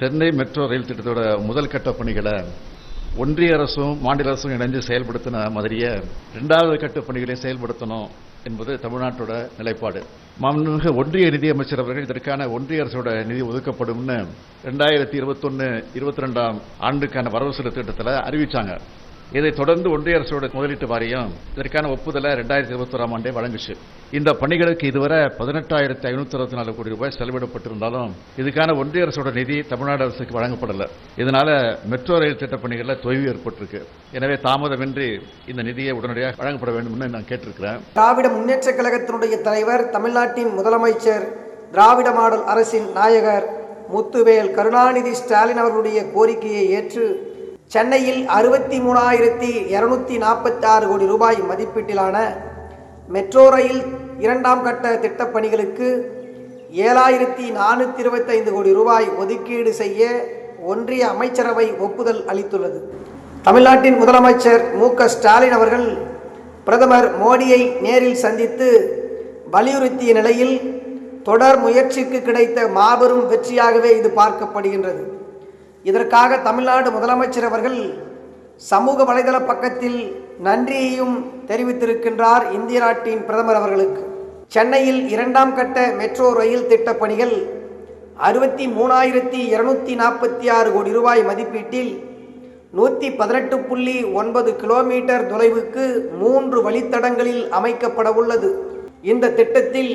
Chennai metro rail திட்டத்தோட முதல் கட்ட பணிகளை ஒன்றிய அரசும் மாநில அரசும் இணைந்து செயல்படுத்தின மாதிரியே இரண்டாவது கட்ட பணிகளை செயல்படுத்தணும் என்பது தமிழ்நாட்டோட நிலைப்பாடு. மாண்புமிகு ஒன்றிய நிதியமைச்சர் அவர்கள் இதற்கான ஒன்றிய அரசோட நிதி ஒதுக்கப்படும்னு ரெண்டாயிரத்தி இருபத்தொன்னு இருபத்தி ரெண்டாம் ஆண்டுக்கான வரவு செலவு திட்டத்தில் அறிவிச்சாங்க. இதைத் தொடர்ந்து ஒன்றிய அரசோட முதலீட்டு வாரியம் இதற்கான ஒப்புதலை ரெண்டாயிரத்தி இருபத்தோராம் ஆண்டே வழங்குச்சு. இந்த பணிகளுக்கு இதுவரை பதினெட்டாயிரத்தி ஐநூத்தி அறுபத்தி நாலு கோடி ரூபாய் செலவிடப்பட்டிருந்தாலும் இதுக்கான ஒன்றிய அரசோட நிதி தமிழ்நாடு அரசுக்கு வழங்கப்படல. இதனால மெட்ரோ ரயில் திட்ட பணிகளில் தொய்வு ஏற்பட்டிருக்கு. எனவே தாமதமின்றி இந்த நிதியை உடனடியாக வழங்கப்பட வேண்டும்னு நான் கேட்டிருக்கிறேன். திராவிட முன்னேற்ற கழகத்தினுடைய தலைவர் தமிழ்நாட்டின் முதலமைச்சர் திராவிட மாடல் அரசின் நாயகர் முத்துவேல் கருணாநிதி ஸ்டாலின் அவர்களுடைய கோரிக்கையை ஏற்று சென்னையில் அறுபத்தி மூணாயிரத்தி இரநூத்தி நாற்பத்தி ஆறு கோடி ரூபாய் மதிப்பீட்டிலான மெட்ரோ ரயில் இரண்டாம் கட்ட திட்டப்பணிகளுக்கு ஏழாயிரத்தி நானூற்றி இருபத்தைந்து கோடி ரூபாய் ஒதுக்கீடு செய்ய ஒன்றிய அமைச்சரவை ஒப்புதல் அளித்துள்ளது. தமிழ்நாட்டின் முதலமைச்சர் மு க ஸ்டாலின் அவர்கள் பிரதமர் மோடியை நேரில் சந்தித்து வலியுறுத்திய நிலையில் தொடர் முயற்சிக்கு கிடைத்த மாபெரும் வெற்றியாகவே இது பார்க்கப்படுகின்றது. இதற்காக தமிழ்நாடு முதலமைச்சர் அவர்கள் சமூக வலைதள பக்கத்தில் நன்றியையும் தெரிவித்திருக்கின்றார் இந்திய நாட்டின் பிரதமர் அவர்களுக்கு. சென்னையில் இரண்டாம் கட்ட மெட்ரோ ரயில் திட்டப் பணிகள் அறுபத்தி மூணாயிரத்தி இருநூத்தி நாற்பத்தி ஆறு கோடி ரூபாய் மதிப்பீட்டில் நூற்றி பதினெட்டு புள்ளி ஒன்பது கிலோமீட்டர் தொலைவுக்கு மூன்று வழித்தடங்களில் அமைக்கப்பட உள்ளது. இந்த திட்டத்தில்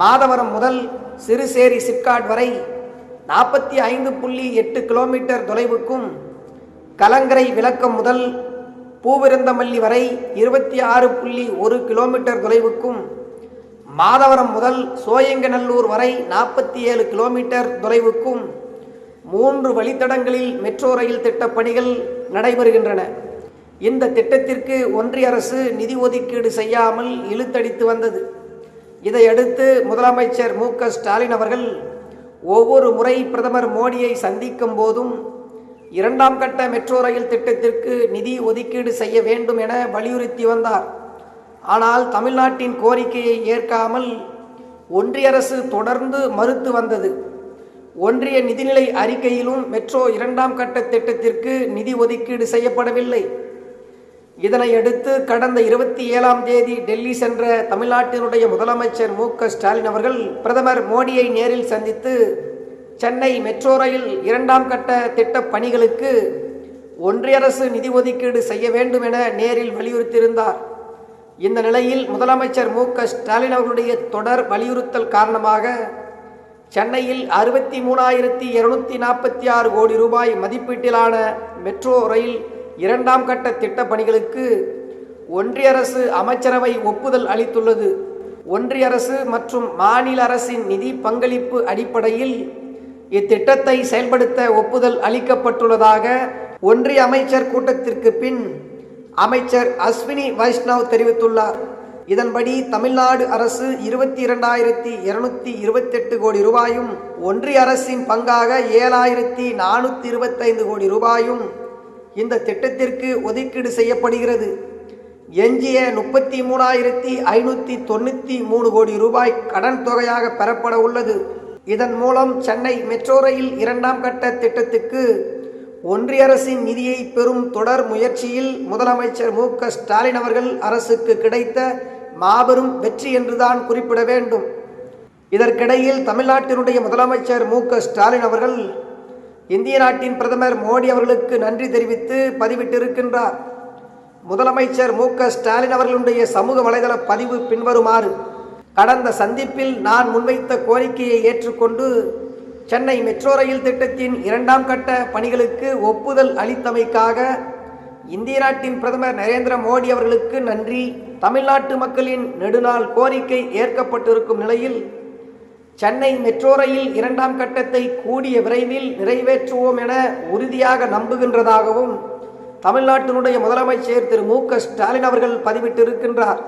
மாதவரம் முதல் சிறுசேரி சிப்காட் வரை நாற்பத்தி ஐந்து புள்ளி எட்டு கிலோமீட்டர் தொலைவுக்கும் கலங்கரை விளக்கம் முதல் பூவிருந்தமல்லி வரை இருபத்தி ஆறு புள்ளி ஒரு கிலோமீட்டர் தொலைவுக்கும் மாதவரம் முதல் சோயங்கநல்லூர் வரை நாற்பத்தி ஏழு கிலோமீட்டர் தொலைவுக்கும் மூன்று வழித்தடங்களில் மெட்ரோ ரயில் திட்டப் பணிகள் நடைபெறுகின்றன. இந்த திட்டத்திற்கு ஒன்றிய அரசு நிதி ஒதுக்கீடு செய்யாமல் இழுத்தடித்து வந்தது. இதையடுத்து முதலமைச்சர் மு க ஸ்டாலின் அவர்கள் ஒவ்வொரு முறை பிரதமர் மோடியை சந்திக்கும் போதும் இரண்டாம் கட்ட மெட்ரோ ரயில் திட்டத்திற்கு நிதி ஒதுக்கீடு செய்ய வேண்டும் என வலியுறுத்தி வந்தார். ஆனால் தமிழ்நாட்டின் கோரிக்கையை ஏற்காமல் ஒன்றிய அரசு தொடர்ந்து மறுத்து வந்தது. ஒன்றிய நிதிநிலை அறிக்கையிலும் மெட்ரோ இரண்டாம் கட்ட திட்டத்திற்கு நிதி ஒதுக்கீடு செய்யப்படவில்லை. இதனையடுத்து கடந்த இருபத்தி ஏழாம் தேதி டெல்லி சென்ற தமிழ்நாட்டினுடைய முதலமைச்சர் மு க ஸ்டாலின் அவர்கள் பிரதமர் மோடியை நேரில் சந்தித்து சென்னை மெட்ரோ ரயில் இரண்டாம் கட்ட திட்டப் பணிகளுக்கு ஒன்றிய அரசு நிதி ஒதுக்கீடு செய்ய வேண்டும் என நேரில் வலியுறுத்தியிருந்தார். இந்த நிலையில் முதலமைச்சர் மு க ஸ்டாலின் அவர்களுடைய தொடர் வலியுறுத்தல் காரணமாக சென்னையில் அறுபத்தி மூணாயிரத்தி இருநூத்தி நாற்பத்தி ஆறு கோடி ரூபாய் மதிப்பீட்டிலான மெட்ரோ ரயில் இரண்டாம் கட்ட திட்டப் பணிகளுக்கு ஒன்றிய அரசு அமைச்சரவை ஒப்புதல் அளித்துள்ளது. ஒன்றிய அரசு மற்றும் மாநில அரசின் நிதி பங்களிப்பு அடிப்படையில் இத்திட்டத்தை செயல்படுத்த ஒப்புதல் அளிக்கப்பட்டுள்ளதாக ஒன்றிய அமைச்சர் கூட்டத்திற்கு பின் அமைச்சர் அஸ்வினி வைஷ்ணவ் தெரிவித்துள்ளார். இதன்படி தமிழ்நாடு அரசு இருபத்தி இரண்டாயிரத்தி இருநூத்தி இருபத்தெட்டு கோடி ரூபாயும் ஒன்றிய அரசின் பங்காக ஏழாயிரத்தி நானூற்றி இருபத்தைந்து கோடி ரூபாயும் இந்த திட்டத்திற்கு ஒதுக்கீடு செய்யப்படுகிறது. எஞ்சிய முப்பத்தி மூணாயிரத்தி ஐநூற்றி தொண்ணூற்றி மூணு கோடி ரூபாய் கடன் தொகையாக பெறப்பட உள்ளது. இதன் மூலம் சென்னை மெட்ரோ ரயில் இரண்டாம் கட்ட திட்டத்துக்கு ஒன்றிய அரசின் நிதியை பெறும் தொடர் முயற்சியில் முதலமைச்சர் மு க ஸ்டாலின் அவர்கள் அரசுக்கு கிடைத்த மாபெரும் வெற்றி என்றுதான் குறிப்பிட வேண்டும். இதற்கிடையில் தமிழ்நாட்டினுடைய முதலமைச்சர் மு க ஸ்டாலின் அவர்கள் இந்திய நாட்டின் பிரதமர் மோடி அவர்களுக்கு நன்றி தெரிவித்து பதிவிட்டிருக்கின்றார். முதலமைச்சர் மு க ஸ்டாலின் அவர்களுடைய சமூக வலைதள பதிவு பின்வருமாறு கடந்த சந்திப்பில் நான் முன்வைத்த கோரிக்கையை ஏற்றுக்கொண்டு சென்னை மெட்ரோ ரயில் திட்டத்தின் இரண்டாம் கட்ட பணிகளுக்கு ஒப்புதல் அளித்தமைக்காக இந்திய நாட்டின் பிரதமர் நரேந்திர மோடி அவர்களுக்கு நன்றி. தமிழ்நாட்டு மக்களின் நெடுநாள் கோரிக்கை ஏற்கப்பட்டிருக்கும் நிலையில் சென்னை மெட்ரோ ரயில் இரண்டாம் கட்டத்தை கூடிய விரைவில் நிறைவேற்றுவோம் என உறுதியாக நம்புகின்றதாகவும் தமிழ்நாட்டினுடைய முதலமைச்சர் திரு மு க ஸ்டாலின் அவர்கள் பதிவிட்டிருக்கின்றார்.